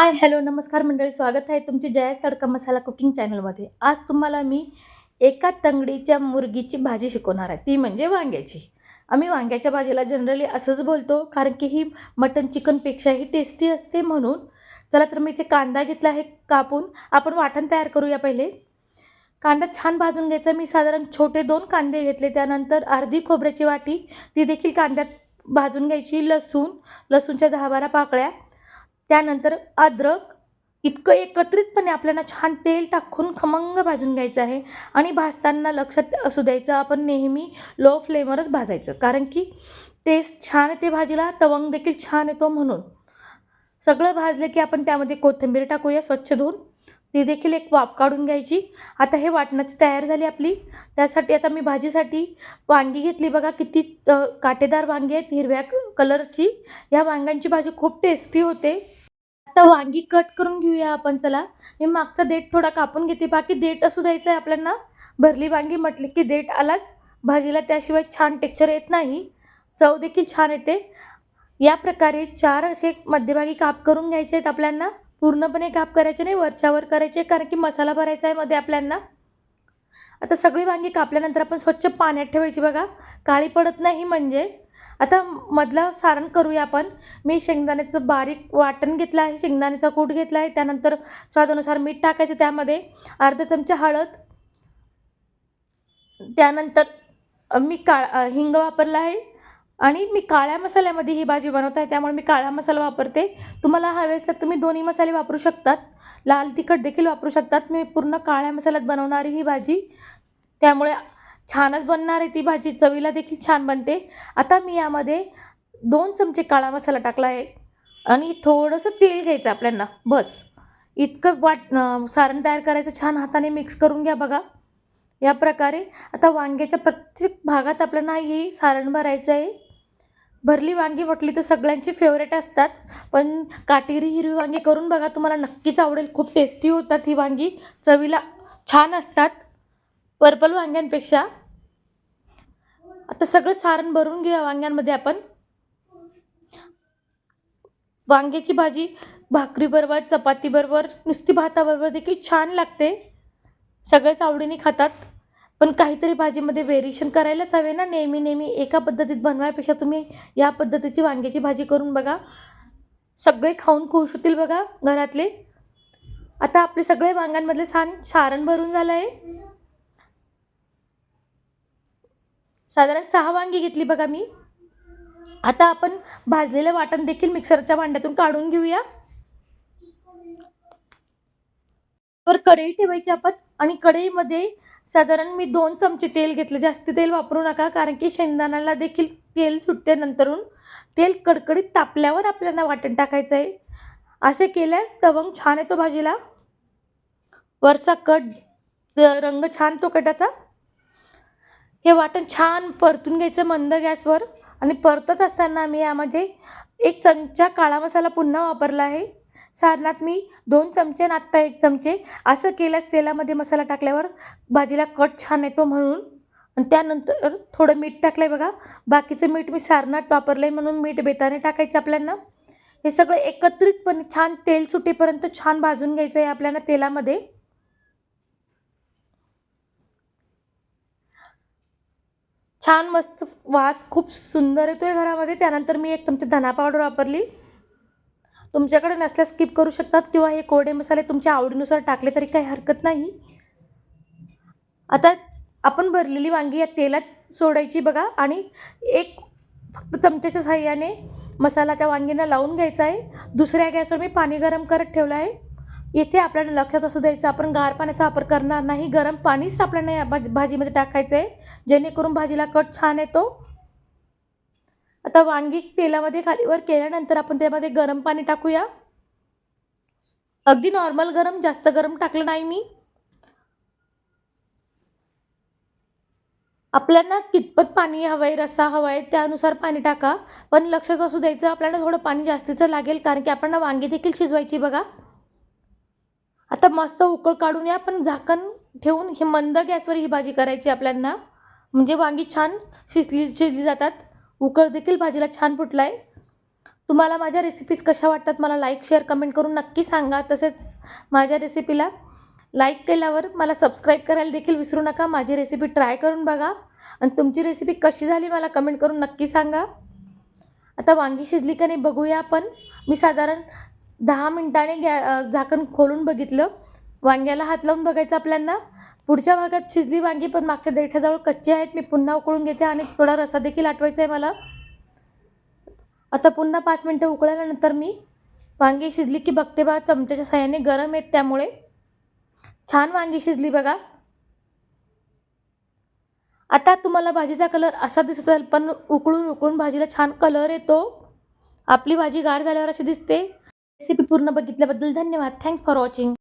Hi hello नमस्कार मंडळी स्वागत आहे तुमचे जयास तडका मसाला कुकिंग चॅनलमध्ये. आज तुम्हाला मी एका तंगडीच्या मुर्गीची भाजी शिकवणार आहे. ती म्हणजे वांग्याची. आम्ही वांग्याच्या भाजीला जनरली असंच बोलतो कारण की ही मटन चिकनपेक्षाही टेस्टी असते म्हणून. चला तर मी इथे कांदा घेतला आहे कापून. आपण वाटण तयार करूया पहिले. कांदा छान भाजून घ्यायचा. मी साधारण छोटे दोन कांदे घेतले. त्यानंतर अर्धी खोबऱ्याची वाटी. ती देखील कांद्यात भाजून घ्यायची. लसूण लसूणच्या दहा बारा पाकळ्या. त्यानंतर अद्रक इतकं एकत्रितपणे आपल्याला छान तेल टाकून खमंग भाजून घ्यायचं आहे. आणि भाजताना लक्षात असू द्यायचं आपण नेहमी लो फ्लेमवरच भाजायचं. कारण की टेस्ट छान येते भाजीला तवंग देखील छान येतो म्हणून. सगळं भाजलं की आपण त्यामध्ये कोथिंबीर टाकूया स्वच्छ धुवून. ती देखील एक वाफ काढून घ्यायची. आता हे वाटणाची तयार झाली आपली. त्यासाठी आता मी भाजीसाठी वांगी घेतली. बघा किती काटेदार वांगी आहेत. हिरव्या क- कलरची या वांग्यांची भाजी खूप टेस्टी होते. आता वांगी कट करून घेऊया आपण चला. मी मागचा देठ थोडा कापून घेते. बाकी देठ असू द्यायचं आहे आपल्याला. भरली वांगी म्हटली की देठ आलाच. भाजीला त्याशिवाय छान टेक्चर येत नाही. चव देखील छान येते. या प्रकारे चार असे मध्यभागी काप करून घ्यायचे आहेत आपल्याला. पूर्णपणे काप करायचे नाही वरच्यावर करायचे कारण की मसाला भरायचा आहे मध्ये आपल्याला. आता सगळी वांगी कापल्यानंतर आपण स्वच्छ पाण्यात ठेवायची बघा. काळी पडत नाही म्हणजे. आता मधला सारण करूया आपण. मी शेंगदाण्याचं बारीक वाटण घेतलं आहे शेंगदाण्याचा कूट घेतला आहे. त्यानंतर स्वादानुसार मीठ टाकायचं त्यामध्ये. अर्धा चमचा हळद. त्यानंतर मी काळ हिंग वापरला आहे. आणि मी काळ्या मसाल्यामध्ये ही भाजी बनवत आहे त्यामुळे मी काळा मसाला वापरते. तुम्हाला हवे असल्यास तुम्ही दोन्ही मसाले वापरू शकतात. लाल तिखट देखील वापरू शकतात. मी पूर्ण काळ्या मसाल्यात बनवणारी ही भाजी त्यामुळे छानच बनणार आहे ती भाजी. चवीला देखील छान बनते. आता मी यामध्ये दोन चमचे काळा मसाला टाकला आहे आणि थोडंसं तेल घ्यायचं आपल्यांना बस. इतकं वाट सारण तयार करायचं छान हाताने मिक्स करून घ्या बघा. या प्रकारे आता वांग्याच्या प्रत्येक भागात आपल्याला हे सारण भरायचं आहे. भरली वांगी म्हटली तर सगळ्यांची फेवरेट असतात. पण काटेरी हिरवी वांगी करून बघा तुम्हाला नक्कीच आवडेल. खूप टेस्टी होतात ही वांगी. चवीला छान असतात. पर्पल वांग्यांपेक्षा. आता सगळं सारण भरून घेऊया वांग्यांमध्ये आपण. वांग्याची भाजी भाकरीबरोबर चपातीबरोबर नुसती भाताबरोबर देखील छान लागते. सगळेच आवडीने खातात. पण काहीतरी भाजीमध्ये व्हेरिएशन करायलाच हवे ना. नेहमी नेहमी एका पद्धतीत बनवायपेक्षा तुम्ही या पद्धतीची वांग्याची भाजी करून बघा. सगळे खाऊन खुश होतील बघा घरातले. आता आपले सगळे वांग्यांमधले छान सारण भरून झालं आहे साधारण सहा वांगी घेतली बघा मी. आता आपण भाजलेलं वाटण देखील मिक्सरच्या भांड्यातून काढून घेऊया. तर कढई ठेवायची आपण आणि कढईमध्ये साधारण मी दोन चमचे तेल घेतलं. जास्त तेल वापरू नका कारण की शेंगदाण्याला देखील तेल सुटते नंतरून तेल कडकडीत तापल्यावर आपल्याला वाटण टाकायचं आहे. असे केल्यास तवंग छान येतो भाजीला. वरचा कट रंग छान तो कटाचा. हे वाटण छान परतून घ्यायचं मंद गॅसवर. आणि परतत असताना मी यामध्ये एक चमचा काळा मसाला पुन्हा वापरला आहे. सारणात मी दोन चमचे आणि आत्ता एक चमचे असं केल्यास तेलामध्ये मसाला टाकल्यावर भाजीला कट छान येतो म्हणून. आणि त्यानंतर थोडं मीठ टाकलं आहे बघा. बाकीचं मीठ मी सारणात वापरलं आहे म्हणून मीठ बेताने टाकायचे आपल्याला हे सगळं एकत्रितपणे छान तेल सुटेपर्यंत छान भाजून घ्यायचं आहे आपल्याला तेलामध्ये. छान मस्त वास खूप सुंदर येतो आहे घरामध्ये. त्यानंतर मी एक चमचा धना पावडर वापरली. तुमच्याकडे नसल्यास स्किप करू शकतात किंवा हे कोरडे मसाले तुमच्या आवडीनुसार टाकले तरी काही हरकत नाही. आता आपण भरलेली वांगी या तेलात सोडायची बघा आणि एक फक्त चमच्याच्या साह्याने मसाला त्या वांगींना लावून घ्यायचा आहे. दुसऱ्या गॅसवर मी पाणी गरम करत ठेवलं आहे. येथे आपल्याला लक्षात असू द्यायचं आपण गार पाण्याचा वापर करणार नाही. गरम पाणीच आपल्याला या भाजी भाजीमध्ये टाकायचं आहे जेणेकरून भाजीला कट छान येतो. आता वांगी तेलामध्ये खालीवर केल्यानंतर आपण त्यामध्ये गरम पाणी टाकूया. अगदी नॉर्मल गरम जास्त गरम टाकलं नाही मी. आपल्याला कितपत पाणी हवं आहे रस्सा हवा आहे त्यानुसार पाणी टाका. पण लक्षात असू द्यायचं आपल्याला थोडं पाणी जास्तीचं लागेल कारण की आपण वांगी देखील शिजवायची बघा. आता मस्त उकळ काढून या पण झाकण ठेवून हे मंद गॅसवर ही भाजी करायची आपल्यांना. म्हणजे वांगी छान शिजली शिजली जातात. उकळ देखील भाजीला छान फुटला आहे तुम्हाला माझ्या रेसिपीज कशा वाटतात मला लाईक शेअर कमेंट करून नक्की सांगा. तसेच माझ्या रेसिपीला लाईक केल्यावर मला सबस्क्राईब करायला देखील विसरू नका. माझी रेसिपी ट्राय करून बघा. आणि तुमची रेसिपी कशी झाली मला कमेंट करून नक्की सांगा. आता वांगी शिजली का नाही बघूया आपण. मी साधारण दहा मिनटाने गॅ झाकण खोलून बघितलं. वांग्याला हात लावून बघायचं आपल्यांना. पुढच्या भागात शिजली वांगी पण मागच्या देठाजवळ कच्चे आहेत. मी पुन्हा उकळून घेते आणि थोडा रसा देखील आठवायचा आहे मला. आता पुन्हा पाच मिनटं उकळल्यानंतर मी वांगी शिजली की बघते बा चमच्याच्या साह्याने गरम आहेत त्यामुळे. छान वांगी शिजली बघा. आता तुम्हाला भाजीचा कलर असा दिसत असेल पण उकळून उकळून भाजीला छान कलर येतो. आपली भाजी गार झाल्यावर अशी दिसते. रेसिपी पूर्ण बघितल्याबद्दल धन्यवाद. Thanks for watching